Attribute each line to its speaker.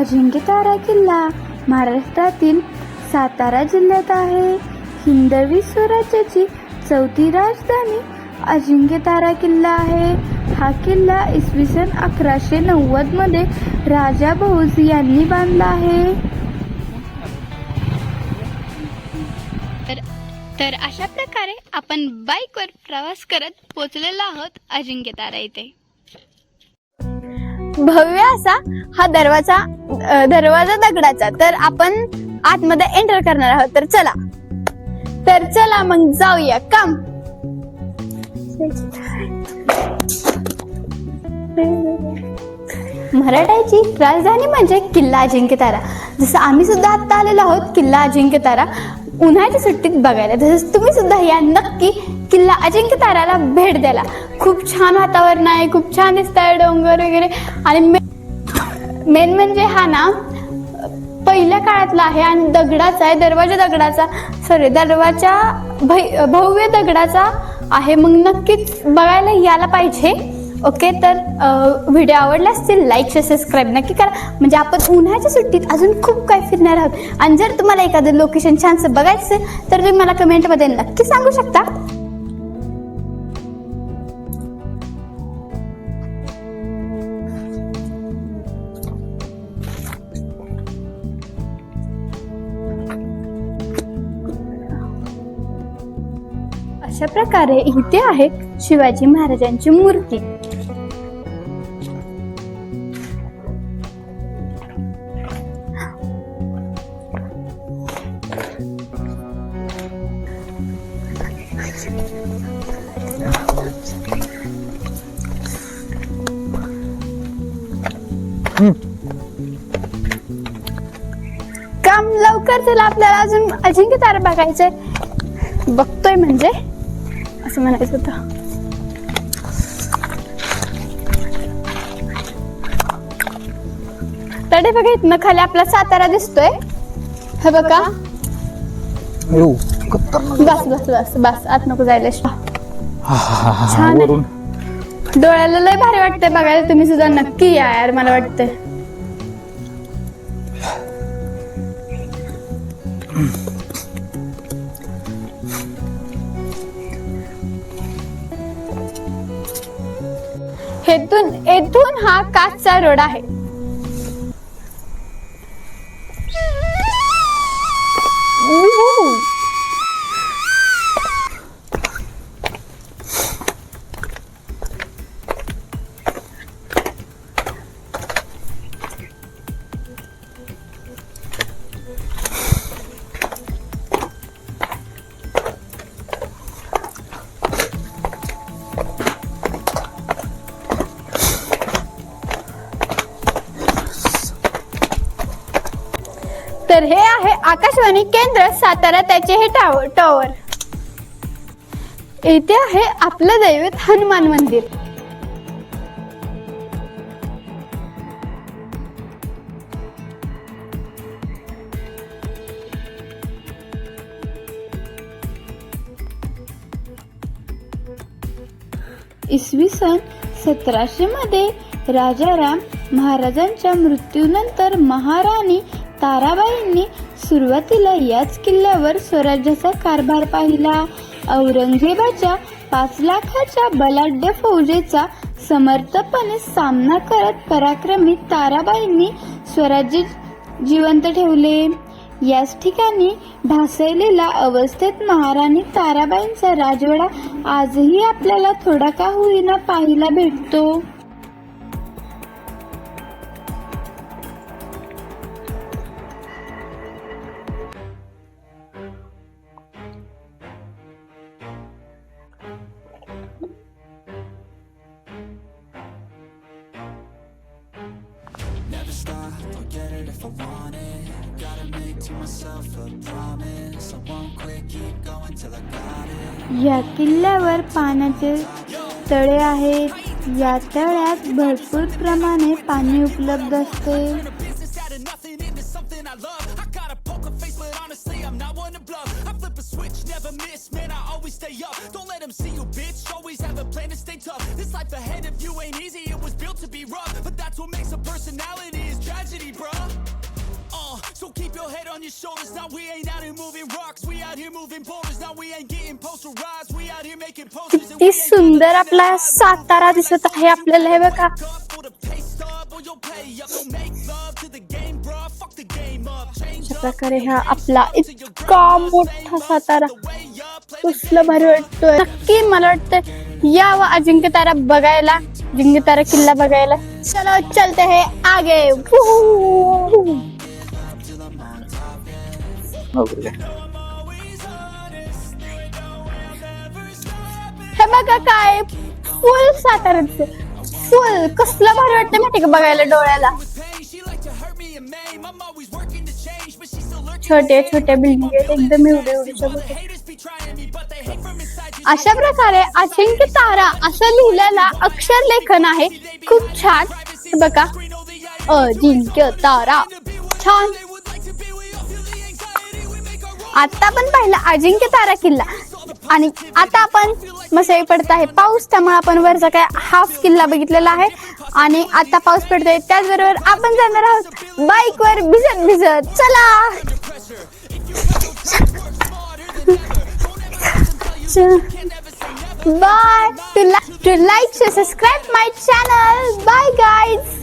Speaker 1: अजिंक्यतारा किल्ला महाराष्ट्रातील सातारा जिल्ह्यात आहे. हिंदवी स्वराज्याची चौथी राजधानी अजिंक्यतारा किल्ला आहे. हा किल्ला इसवी सन अकराशे नव्वदमध्ये राजा भोज यांनी बांधला आहे.
Speaker 2: तर तर अशा प्रकारे आपण बाईकवर प्रवास करत पोचलेलो आहोत अजिंक्यतारा इथे.
Speaker 3: भव्य असा हा दरवाजा दरवाजा दगडाचा. तर आपण आतमध्ये एंटर करणार आहोत. तर चला. तर चला मग जाऊया. कम मराठ्याची राजधानी म्हणजे किल्ला अजिंक्यतारा जसं आम्ही सुद्धा आता आलेलो आहोत किल्ला अजिंक्यतारा उन्हाळ्याच्या सुट्टीत बघायला. तसंच तुम्ही सुद्धा या नक्की किल्ला अजिंक्यताराला भेट द्यायला. खूप छान वातावरण आहे खूप छान दिसतंय आहे डोंगर वगैरे. आणि मेन म्हणजे हा ना पहिल्या काळातला आहे आणि दगडाचा आहे दरवाजा दगडाचा. सॉरी दरवाजा भै- भव्य दगडाचा आहे. मग नक्कीच बघायला यायला पाहिजे. ओके तर व्हिडिओ आवडला असतील लाईक शेअर सबस्क्राईब नक्की करा. म्हणजे आपण उन्हाळ्याच्या सुट्टीत अजून खूप काही फिरणार आहोत. आणि जर तुम्हाला एखादं लोकेशन छानसं बघायचं असेल तर तुम्ही मला कमेंटमध्ये नक्की सांगू शकता. अशा प्रकारे इथे आहे शिवाजी महाराजांची मूर्ती. काम लवकर चला आपल्याला अजून अजिंक्य तारा बघायचंय बघतोय म्हणजे असं म्हणायचं होतं. तडे बघा इथनं खाली आपला सातारा दिसतोय. हे बघा.
Speaker 4: खतरनाक.
Speaker 3: बस बस बस बस. आत नको जायला. छान आहे.
Speaker 4: वरून.
Speaker 3: डोळ्याला लय भारी वाटतंय बघायला तुम्ही सुद्धा. नक्की या यार मला वाटतंय. हेतून येथून हा काचचा रोड आहे. तर हे आहे आकाशवाणी केंद्र सातारा त्याचे हे टावर टॉवर येथे आहे आपलं दैवत हनुमान मंदिर.
Speaker 1: इसवी सन सतराशे मध्ये राजाराम महाराजांच्या मृत्यूनंतर महाराणी ताराबाईंनी सुरुवातीला याच किल्ल्यावर स्वराज्याचा कारभार पाहिला. औरंगजेबाच्या पाच लाखाच्या बलाढ्य फौजेचा समर्थपणे सामना करत पराक्रमी ताराबाईंनी स्वराज्य जिवंत ठेवले. याच ठिकाणी ढासळलेल्या अवस्थेत महाराणी ताराबाईंचा राजवाडा आजही आपल्याला थोडा का होईना पाहायला भेटतो.
Speaker 5: If I want it Gotta make to myself a promise I won't quit, keep going till I got it
Speaker 1: या किल्ल्यावर पाण्याचे तळे आहेत या तळ्यात भरपूर प्रमाणे पाणी उपलब्ध असते.
Speaker 5: This life ahead of you ain't easy, it was built to be rough. But that's what makes a personality, so keep your head on your shoulders. Now we ain't out here moving rocks. We out here moving boulders. Now we ain't getting posterized. We out here making posters.
Speaker 3: किती सुंदर आपला सातारा दिसत आहे आपल्याला हे बघा अशा प्रकारे हा आपला इतका मोठा सातारा कसलं भारी वाटतोय नक्की मला वाटतं यावं अजिंक्य तारा बघायला अजिंक्य तारा किल्ला बघायला चलो चलते है आगे. हे बघा काय फुल साताऱ्याचं फुल कसलं भारी वाटतं माहिती का बघायला डोळ्याला छोटे छोटे बिल्डिंग एकदम अशा प्रकारे असंख्य तारा असं लिहिलेला अक्षर लेखन आहे खूप छान बघा अजिंक्य तारा छान आता आपण पाहिलं अजिंक्य तारा किल्ला. आणि आता आपण मसाई पडत आहे पाऊस त्यामुळे आपण वरचा काय हाफ किल्ला बघितलेला आहे. आणि आता पाऊस पडतोय त्याचबरोबर आपण जाणार आहोत बाईक वर भिजत भिजत. चला! Bye to like to like, to subscribe my channel bye guys